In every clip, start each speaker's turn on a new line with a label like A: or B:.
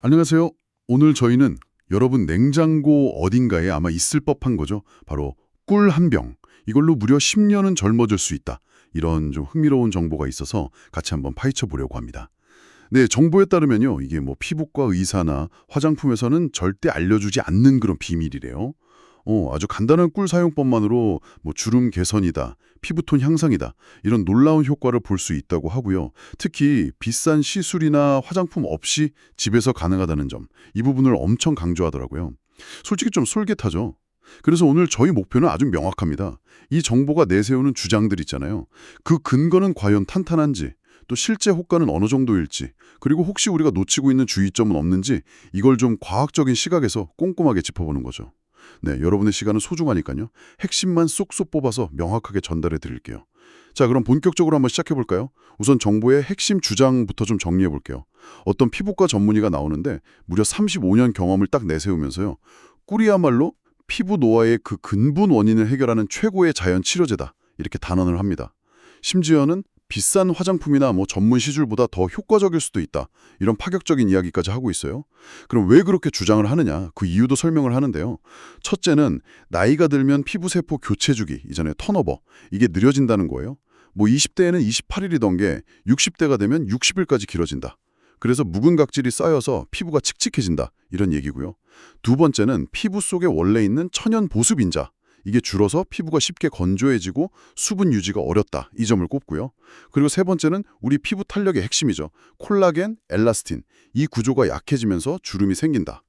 A: 안녕하세요. 오늘 저희는 여러분 냉장고 어딘가에 아마 있을 법한 거죠. 바로 꿀 한 병. 이걸로 무려 10년은 젊어질 수 있다. 이런 좀 흥미로운 정보가 있어서 같이 한번 파헤쳐 보려고 합니다. 네, 정보에 따르면요. 이게 뭐 피부과 의사나 화장품에서는 절대 알려주지 않는 그런 비밀이래요. 어, 아주 간단한 꿀 사용법만으로 뭐 주름 개선이다, 피부톤 향상이다 이런 놀라운 효과를 볼 수 있다고 하고요. 특히 비싼 시술이나 화장품 없이 집에서 가능하다는 점, 이 부분을 엄청 강조하더라고요. 솔직히 좀 솔깃하죠. 그래서 오늘 저희 목표는 아주 명확합니다. 이 정보가 내세우는 주장들 있잖아요. 그 근거는 과연 탄탄한지, 또 실제 효과는 어느 정도일지, 그리고 혹시 우리가 놓치고 있는 주의점은 없는지 이걸 좀 과학적인 시각에서 꼼꼼하게 짚어보는 거죠. 네, 여러분의 시간은 소중하니까요. 핵심만 쏙쏙 뽑아서 명확하게 전달해 드릴게요. 자, 그럼 본격적으로 한번 시작해 볼까요? 우선 정보의 핵심 주장부터 좀 정리해 볼게요. 어떤 피부과 전문의가 나오는데 무려 35년 경험을 딱 내세우면서요. 꿀이야말로 피부 노화의 그 근본 원인을 해결하는 최고의 자연 치료제다. 이렇게 단언을 합니다. 심지어는 비싼 화장품이나 뭐 전문 시술보다 더 효과적일 수도 있다. 이런 파격적인 이야기까지 하고 있어요. 그럼 왜 그렇게 주장을 하느냐? 그 이유도 설명을 하는데요. 첫째는 나이가 들면 피부 세포 교체 주기, 이전에 턴오버, 이게 느려진다는 거예요. 뭐 20대에는 28일이던 게 60대가 되면 60일까지 길어진다. 그래서 묵은 각질이 쌓여서 피부가 칙칙해진다. 이런 얘기고요. 두 번째는 피부 속에 원래 있는 천연 보습 인자, 이게 줄어서 피부가 쉽게 건조해지고 수분 유지가 어렵다. 이 점을 꼽고요. 그리고 세 번째는 우리 피부 탄력의 핵심이죠. 콜라겐, 엘라스틴. 이 구조가 약해지면서 주름이 생긴다.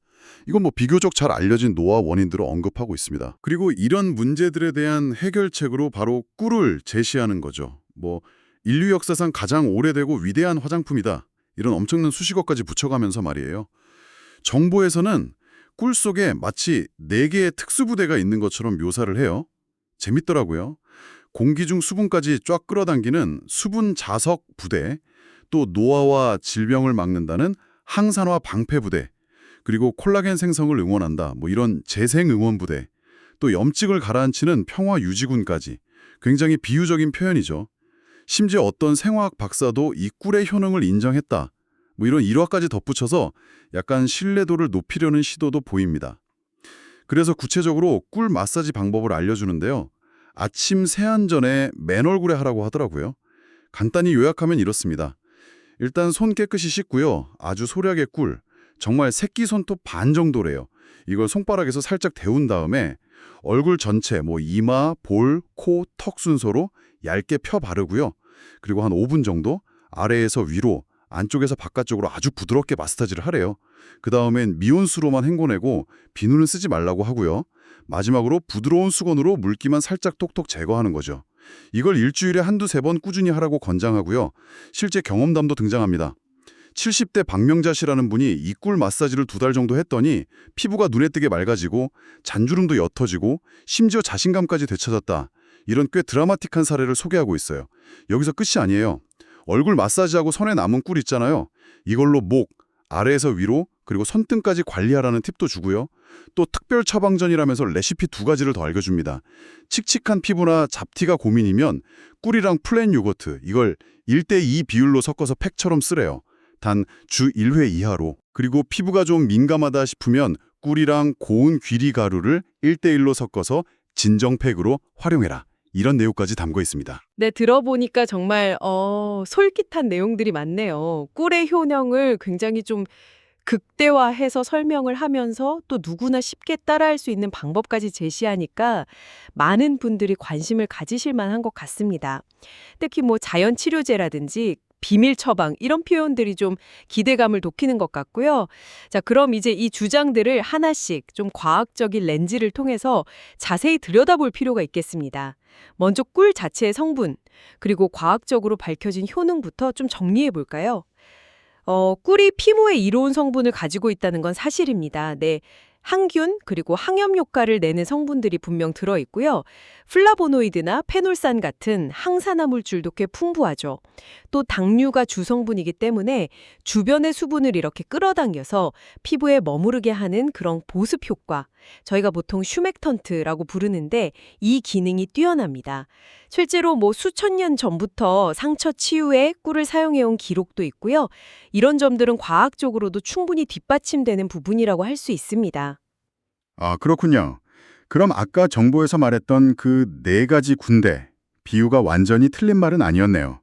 A: 이건 뭐 비교적 잘 알려진 노화 원인들을 언급하고 있습니다. 그리고 이런 문제들에 대한 해결책으로 바로 꿀을 제시하는 거죠. 뭐 인류 역사상 가장 오래되고 위대한 화장품이다. 이런 엄청난 수식어까지 붙여가면서 말이에요. 정보에서는 꿀 속에 마치 네개의 특수부대가 있는 것처럼 묘사를 해요. 재밌더라고요. 공기 중 수분까지 쫙 끌어당기는 수분 자석 부대, 또 노화와 질병을 막는다는 항산화 방패 부대, 그리고 콜라겐 생성을 응원한다. 뭐 이런 재생 응원 부대, 또 염증을 가라앉히는 평화 유지군까지 굉장히 비유적인 표현이죠. 심지어 어떤 생화학 박사도 이 꿀의 효능을 인정했다. 뭐 이런 일화까지 덧붙여서 약간 신뢰도를 높이려는 시도도 보입니다. 그래서 구체적으로 꿀 마사지 방법을 알려주는데요. 아침 세안 전에 맨 얼굴에 하라고 하더라고요. 간단히 요약하면 이렇습니다. 일단 손 깨끗이 씻고요. 아주 소량의 꿀, 정말 새끼 손톱 반 정도래요. 이걸 손바닥에서 살짝 데운 다음에 얼굴 전체, 뭐 이마, 볼, 코, 턱 순서로 얇게 펴 바르고요. 그리고 한 5분 정도 아래에서 위로, 안쪽에서 바깥쪽으로 아주 부드럽게 마사지를 하래요. 그 다음엔 미온수로만 헹궈내고 비누는 쓰지 말라고 하고요. 마지막으로 부드러운 수건으로 물기만 살짝 톡톡 제거하는 거죠. 이걸 일주일에 한두 세 번 꾸준히 하라고 권장하고요. 실제 경험담도 등장합니다. 70대 박명자 씨라는 분이 이꿀 마사지를 두 달 정도 했더니 피부가 눈에 띄게 맑아지고 잔주름도 옅어지고 심지어 자신감까지 되찾았다. 이런 꽤 드라마틱한 사례를 소개하고 있어요. 여기서 끝이 아니에요. 얼굴 마사지하고 손에 남은 꿀 있잖아요. 이걸로 목, 아래에서 위로, 그리고 손등까지 관리하라는 팁도 주고요. 또 특별 처방전이라면서 레시피 두 가지를 더 알려줍니다. 칙칙한 피부나 잡티가 고민이면 꿀이랑 플랜 요거트, 이걸 1대2 비율로 섞어서 팩처럼 쓰래요. 단 주 1회 이하로. 그리고 피부가 좀 민감하다 싶으면 꿀이랑 고운 귀리 가루를 1대1로 섞어서 진정팩으로 활용해라. 이런 내용까지 담고 있습니다.
B: 네, 들어보니까 정말 어, 솔깃한 내용들이 많네요. 꿀의 효능을 굉장히 좀 극대화해서 설명을 하면서 또 누구나 쉽게 따라할 수 있는 방법까지 제시하니까 많은 분들이 관심을 가지실 만한 것 같습니다. 특히 뭐 자연 치료제라든지 비밀 처방 이런 표현들이 좀 기대감을 돋기는 것 같고요. 자, 그럼 이제 이 주장들을 하나씩 좀 과학적인 렌즈를 통해서 자세히 들여다볼 필요가 있겠습니다. 먼저 꿀 자체의 성분, 그리고 과학적으로 밝혀진 효능부터 좀 정리해 볼까요? 어, 꿀이 피부에 이로운 성분을 가지고 있다는 건 사실입니다. 네. 항균 그리고 항염 효과를 내는 성분들이 분명 들어 있고요. 플라보노이드나 페놀산 같은 항산화 물질도 꽤 풍부하죠. 또 당류가 주성분이기 때문에 주변의 수분을 이렇게 끌어당겨서 피부에 머무르게 하는 그런 보습 효과. 저희가 보통 슈맥턴트라고 부르는데 이 기능이 뛰어납니다. 실제로 뭐 수천 년 전부터 상처 치유에 꿀을 사용해온 기록도 있고요. 이런 점들은 과학적으로도 충분히 뒷받침되는 부분이라고 할 수 있습니다.
C: 아, 그렇군요. 그럼 아까 정보에서 말했던 그 네 가지 군대, 비유가 완전히 틀린 말은 아니었네요.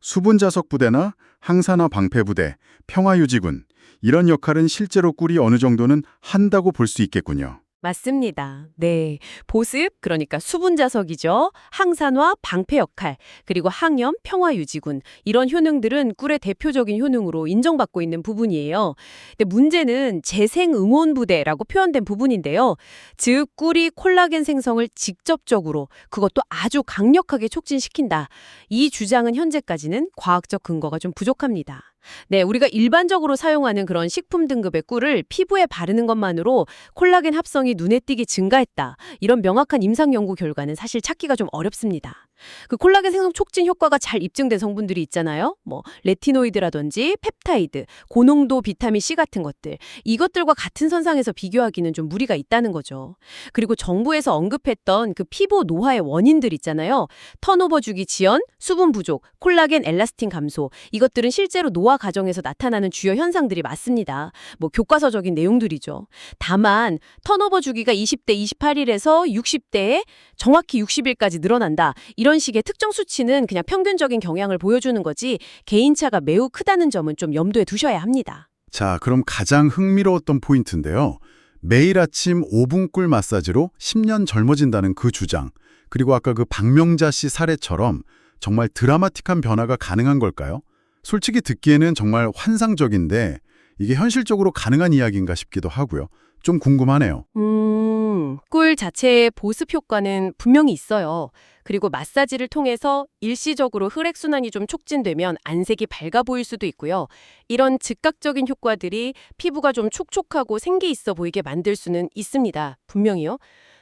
C: 수분자석 부대나 항산화 방패 부대, 평화유지군, 이런 역할은 실제로 꿀이 어느 정도는 한다고 볼 수 있겠군요.
B: 맞습니다. 네. 보습, 그러니까 수분 자석이죠. 항산화, 방패 역할, 그리고 항염, 평화 유지군. 이런 효능들은 꿀의 대표적인 효능으로 인정받고 있는 부분이에요. 근데 문제는 재생 응원 부대라고 표현된 부분인데요. 즉, 꿀이 콜라겐 생성을 직접적으로, 그것도 아주 강력하게 촉진시킨다. 이 주장은 현재까지는 과학적 근거가 좀 부족합니다. 네, 우리가 일반적으로 사용하는 그런 식품 등급의 꿀을 피부에 바르는 것만으로 콜라겐 합성이 눈에 띄게 증가했다. 이런 명확한 임상 연구 결과는 사실 찾기가 좀 어렵습니다. 그 콜라겐 생성 촉진 효과가 잘 입증된 성분들이 있잖아요. 뭐 레티노이드라든지 펩타이드, 고농도 비타민 C 같은 것들. 이것들과 같은 선상에서 비교하기는 좀 무리가 있다는 거죠. 그리고 정부에서 언급했던 그 피부 노화의 원인들 있잖아요. 턴오버 주기 지연, 수분 부족, 콜라겐 엘라스틴 감소. 이것들은 실제로 노화 과정에서 나타나는 주요 현상들이 맞습니다. 뭐 교과서적인 내용들이죠. 다만 턴오버 주기가 20대 28일에서 60대에 정확히 60일까지 늘어난다. 이런 식의 특정 수치는 그냥 평균적인 경향을 보여주는 거지 개인차가 매우 크다는 점은 좀 염두에 두셔야 합니다.
A: 자, 그럼 가장 흥미로웠던 포인트인데요. 매일 아침 5분 꿀 마사지로 10년 젊어진다는 그 주장. 그리고 아까 그 박명자 씨 사례처럼 정말 드라마틱한 변화가 가능한 걸까요? 솔직히 듣기에는 정말 환상적인데 이게 현실적으로 가능한 이야기인가 싶기도 하고요. 좀 궁금하네요.
B: 음, 꿀 자체의 보습 효과는 분명히 있어요. 그리고 마사지를 통해서 일시적으로 혈액순환이 좀 촉진되면 안색이 밝아 보일 수도 있고요. 이런 즉각적인 효과들이 피부가 좀 촉촉하고 생기 있어 보이게 만들 수는 있습니다. 분명히요.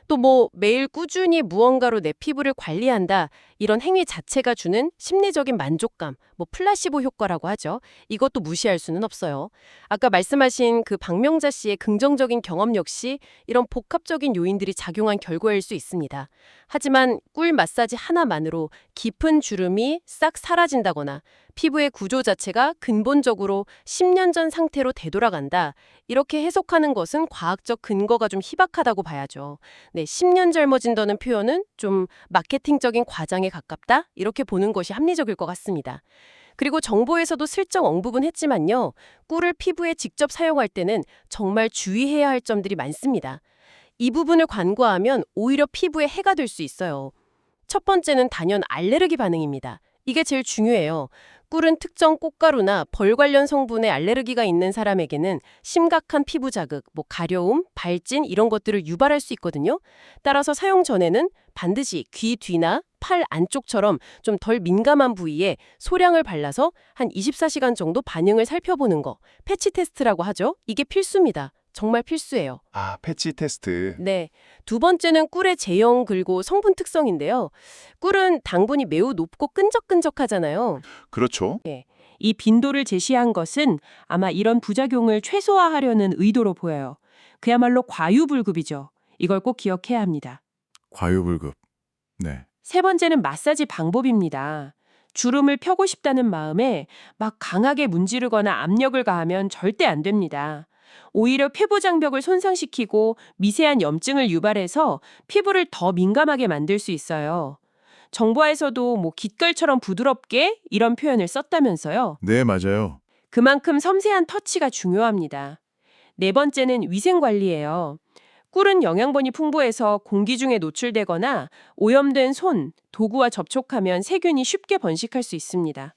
B: 또 뭐 매일 꾸준히 무언가로 내 피부를 관리한다. 이런 행위 자체가 주는 심리적인 만족감, 뭐 플라시보 효과라고 하죠. 이것도 무시할 수는 없어요. 아까 말씀하신 그 박명자 씨의 긍정적인 경험 역시 이런 복합적인 요인들이 작용한 결과일 수 있습니다. 하지만 꿀 마사지 하나만으로 깊은 주름이 싹 사라진다거나 피부의 구조 자체가 근본적으로 10년 전 상태로 되돌아간다. 이렇게 해석하는 것은 과학적 근거가 좀 희박하다고 봐야죠. 네, 10년 젊어진다는 표현은 좀 마케팅적인 과장에 가깝다. 이렇게 보는 것이 합리적일 것 같습니다. 그리고 정보에서도 슬쩍 언급은 했지만요. 꿀을 피부에 직접 사용할 때는 정말 주의해야 할 점들이 많습니다. 이 부분을 간과하면 오히려 피부에 해가 될 수 있어요. 첫 번째는 단연 알레르기 반응입니다. 이게 제일 중요해요. 꿀은 특정 꽃가루나 벌 관련 성분에 알레르기가 있는 사람에게는 심각한 피부 자극, 뭐 가려움, 발진 이런 것들을 유발할 수 있거든요. 따라서 사용 전에는 반드시 귀 뒤나 팔 안쪽처럼 좀 덜 민감한 부위에 소량을 발라서 한 24시간 정도 반응을 살펴보는 거. 패치 테스트라고 하죠. 이게 필수입니다. 정말 필수예요.
C: 아, 패치 테스트.
B: 네. 두 번째는 꿀의 제형 그리고 성분 특성인데요. 꿀은 당분이 매우 높고 끈적끈적하잖아요.
C: 그렇죠.
D: 이 빈도를 제시한 것은 아마 이런 부작용을 최소화하려는 의도로 보여요. 그야말로 과유불급이죠. 이걸 꼭 기억해야 합니다.
C: 과유불급. 네.
D: 세 번째는 마사지 방법입니다. 주름을 펴고 싶다는 마음에 막 강하게 문지르거나 압력을 가하면 절대 안 됩니다. 오히려 폐부 장벽을 손상시키고 미세한 염증을 유발해서 피부를 더 민감하게 만들 수 있어요. 정보에서도 뭐 깃털처럼 부드럽게 이런 표현을 썼다면서요.
C: 네, 맞아요.
D: 그만큼 섬세한 터치가 중요합니다. 네 번째는 위생 관리예요. 꿀은 영양분이 풍부해서 공기 중에 노출되거나 오염된 손, 도구와 접촉하면 세균이 쉽게 번식할 수 있습니다.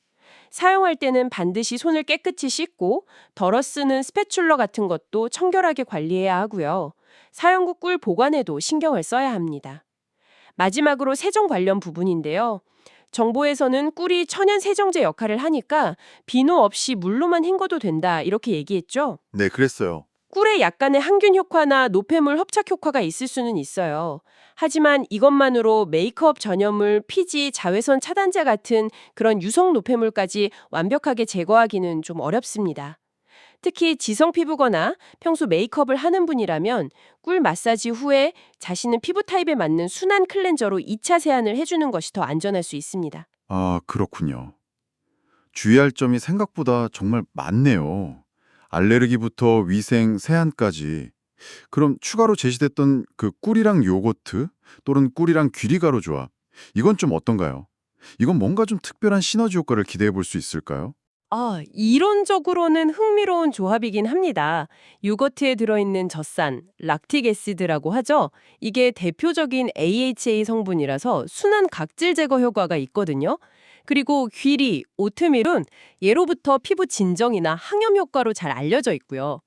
D: 사용할 때는 반드시 손을 깨끗이 씻고 덜어 쓰는 스패츌러 같은 것도 청결하게 관리해야 하고요. 사용 후 꿀 보관에도 신경을 써야 합니다. 마지막으로 세정 관련 부분인데요. 정보에서는 꿀이 천연 세정제 역할을 하니까 비누 없이 물로만 헹궈도 된다 이렇게 얘기했죠.
C: 네, 그랬어요.
B: 꿀에 약간의 항균 효과나 노폐물 흡착 효과가 있을 수는 있어요. 하지만 이것만으로 메이크업 전염물, 피지, 자외선 차단제 같은 그런 유성 노폐물까지 완벽하게 제거하기는 좀 어렵습니다. 특히 지성 피부거나 평소 메이크업을 하는 분이라면 꿀 마사지 후에 자신의 피부 타입에 맞는 순한 클렌저로 2차 세안을 해주는 것이 더 안전할 수 있습니다.
A: 아, 그렇군요. 주의할 점이 생각보다 정말 많네요. 알레르기부터 위생, 세안까지. 그럼 추가로 제시됐던 그 꿀이랑 요거트 또는 꿀이랑 귀리가루 조합. 이건 좀 어떤가요? 이건 뭔가 좀 특별한 시너지 효과를 기대해 볼 수 있을까요?
B: 아, 이론적으로는 흥미로운 조합이긴 합니다. 요거트에 들어있는 젖산, 락틱 애시드라고 하죠. 이게 대표적인 AHA 성분이라서 순한 각질 제거 효과가 있거든요. 그리고 귀리, 오트밀은 예로부터 피부 진정이나 항염 효과로 잘 알려져 있고요.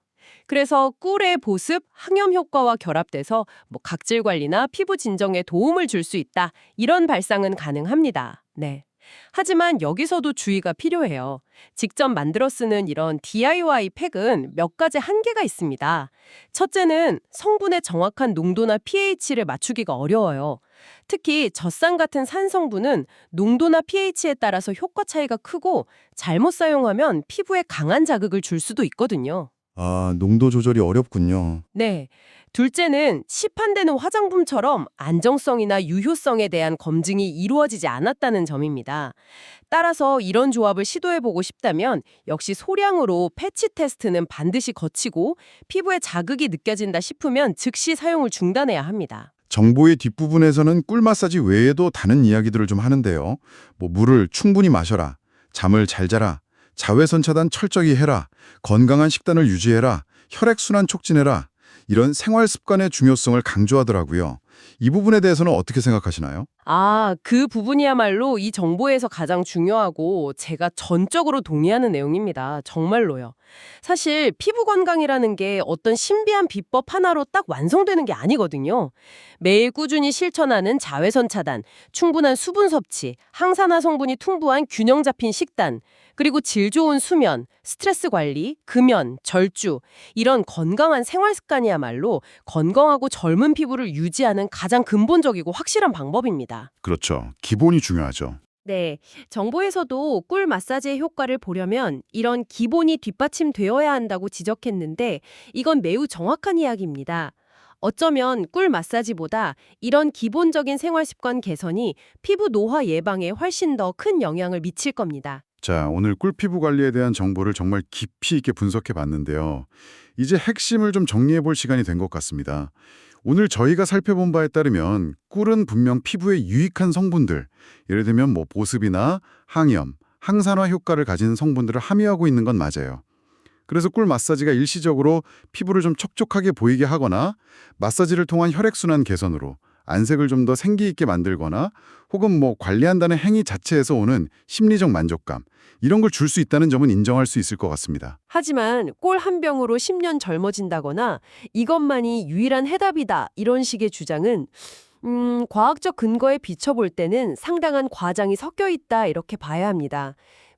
B: 그래서 꿀의 보습, 항염 효과와 결합돼서 뭐 각질 관리나 피부 진정에 도움을 줄 수 있다. 이런 발상은 가능합니다. 네. 하지만 여기서도 주의가 필요해요. 직접 만들어 쓰는 이런 DIY 팩은 몇 가지 한계가 있습니다. 첫째는 성분의 정확한 농도나 pH를 맞추기가 어려워요. 특히 젖산 같은 산 성분은 농도나 pH에 따라서 효과 차이가 크고 잘못 사용하면 피부에 강한 자극을 줄 수도 있거든요.
A: 아, 농도 조절이 어렵군요.
B: 네. 둘째는 시판되는 화장품처럼 안정성이나 유효성에 대한 검증이 이루어지지 않았다는 점입니다. 따라서 이런 조합을 시도해보고 싶다면 역시 소량으로 패치 테스트는 반드시 거치고 피부에 자극이 느껴진다 싶으면 즉시 사용을 중단해야 합니다.
A: 정보의 뒷부분에서는 꿀 마사지 외에도 다른 이야기들을 좀 하는데요. 뭐 물을 충분히 마셔라. 잠을 잘 자라. 자외선 차단 철저히 해라. 건강한 식단을 유지해라. 혈액순환 촉진해라. 이런 생활 습관의 중요성을 강조하더라고요. 이 부분에 대해서는 어떻게 생각하시나요?
B: 아, 그 부분이야말로 이 정보에서 가장 중요하고 제가 전적으로 동의하는 내용입니다. 정말로요. 사실 피부 건강이라는 게 어떤 신비한 비법 하나로 딱 완성되는 게 아니거든요. 매일 꾸준히 실천하는 자외선 차단, 충분한 수분 섭취, 항산화 성분이 풍부한 균형 잡힌 식단, 그리고 질 좋은 수면, 스트레스 관리, 금연, 절주 이런 건강한 생활 습관이야말로 건강하고 젊은 피부를 유지하는 가장 근본적이고 확실한 방법입니다.
E: 그렇죠. 기본이 중요하죠.
F: 네, 정보에서도 꿀 마사지의 효과를 보려면 이런 기본이 뒷받침되어야 한다고 지적했는데 이건 매우 정확한 이야기입니다. 어쩌면 꿀 마사지보다 이런 기본적인 생활 습관 개선이 피부 노화 예방에 훨씬 더 큰 영향을 미칠 겁니다.
E: 자, 오늘 꿀 피부 관리에 대한 정보를 정말 깊이 있게 분석해 봤는데요. 이제 핵심을 좀 정리해 볼 시간이 된 것 같습니다. 오늘 저희가 살펴본 바에 따르면 꿀은 분명 피부에 유익한 성분들, 예를 들면 뭐 보습이나 항염, 항산화 효과를 가진 성분들을 함유하고 있는 건 맞아요. 그래서 꿀 마사지가 일시적으로 피부를 좀 촉촉하게 보이게 하거나 마사지를 통한 혈액순환 개선으로 안색을 좀 더 생기 있게 만들거나 혹은 뭐 관리한다는 행위 자체에서 오는 심리적 만족감 이런 걸 줄 수 있다는 점은 인정할 수 있을 것 같습니다.
F: 하지만 꿀한 병으로 10년 젊어진다거나 이것만이 유일한 해답이다 이런 식의 주장은 음, 과학적 근거에 비춰볼 때는 상당한 과장이 섞여 있다 이렇게 봐야 합니다.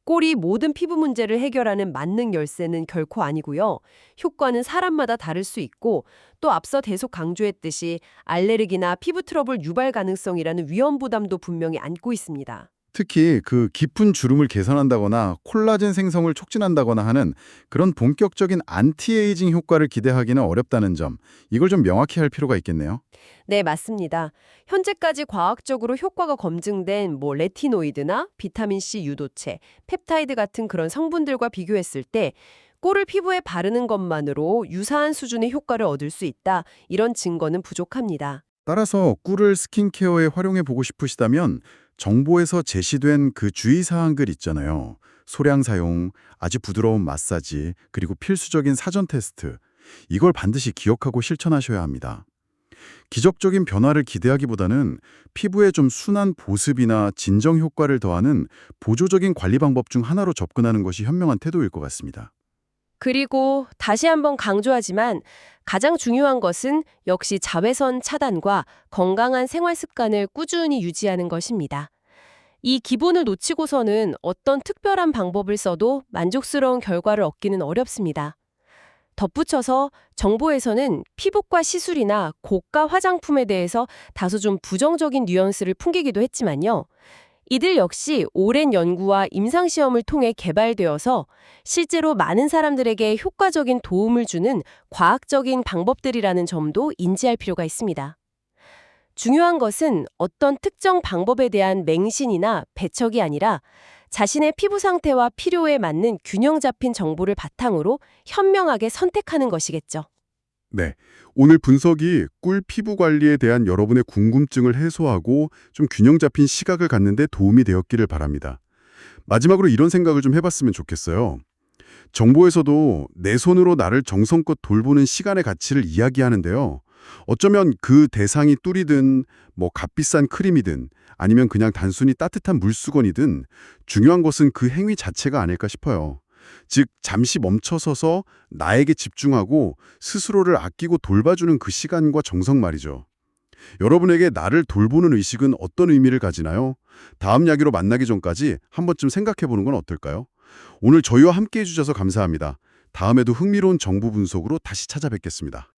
F: 꿀이 모든 피부 문제를 해결하는 만능 열쇠는 결코 아니고요. 효과는 사람마다 다를 수 있고 또 앞서 계속 강조했듯이 알레르기나 피부 트러블 유발 가능성이라는 위험 부담도 분명히 안고 있습니다.
A: 특히 그 깊은 주름을 개선한다거나 콜라겐 생성을 촉진한다거나 하는 그런 본격적인 안티에이징 효과를 기대하기는 어렵다는 점, 이걸 좀 명확히 할 필요가 있겠네요.
F: 네, 맞습니다. 현재까지 과학적으로 효과가 검증된 뭐 레티노이드나 비타민 C 유도체, 펩타이드 같은 그런 성분들과 비교했을 때 꿀을 피부에 바르는 것만으로 유사한 수준의 효과를 얻을 수 있다. 이런 증거는 부족합니다.
A: 따라서 꿀을 스킨케어에 활용해 보고 싶으시다면 정보에서 제시된 그 주의사항들 있잖아요. 소량 사용, 아주 부드러운 마사지, 그리고 필수적인 사전 테스트. 이걸 반드시 기억하고 실천하셔야 합니다. 기적적인 변화를 기대하기보다는 피부에 좀 순한 보습이나 진정 효과를 더하는 보조적인 관리 방법 중 하나로 접근하는 것이 현명한 태도일 것 같습니다.
F: 그리고 다시 한번 강조하지만 가장 중요한 것은 역시 자외선 차단과 건강한 생활 습관을 꾸준히 유지하는 것입니다. 이 기본을 놓치고서는 어떤 특별한 방법을 써도 만족스러운 결과를 얻기는 어렵습니다.
B: 덧붙여서 정보에서는 피부과 시술이나 고가 화장품에 대해서 다소 좀 부정적인 뉘앙스를 풍기기도 했지만요. 이들 역시 오랜 연구와 임상시험을 통해 개발되어서 실제로 많은 사람들에게 효과적인 도움을 주는 과학적인 방법들이라는 점도 인지할 필요가 있습니다. 중요한 것은 어떤 특정 방법에 대한 맹신이나 배척이 아니라 자신의 피부 상태와 필요에 맞는 균형 잡힌 정보를 바탕으로 현명하게 선택하는 것이겠죠.
A: 네. 오늘 분석이 꿀 피부 관리에 대한 여러분의 궁금증을 해소하고 좀 균형 잡힌 시각을 갖는데 도움이 되었기를 바랍니다. 마지막으로 이런 생각을 좀 해봤으면 좋겠어요. 정보에서도 내 손으로 나를 정성껏 돌보는 시간의 가치를 이야기하는데요. 어쩌면 그 대상이 뚫이든 뭐 값비싼 크림이든 아니면 그냥 단순히 따뜻한 물수건이든 중요한 것은 그 행위 자체가 아닐까 싶어요. 즉 잠시 멈춰서서 나에게 집중하고 스스로를 아끼고 돌봐주는 그 시간과 정성 말이죠. 여러분에게 나를 돌보는 의식은 어떤 의미를 가지나요? 다음 이야기로 만나기 전까지 한 번쯤 생각해 보는 건 어떨까요? 오늘 저희와 함께 해주셔서 감사합니다. 다음에도 흥미로운 정보 분석으로 다시 찾아뵙겠습니다.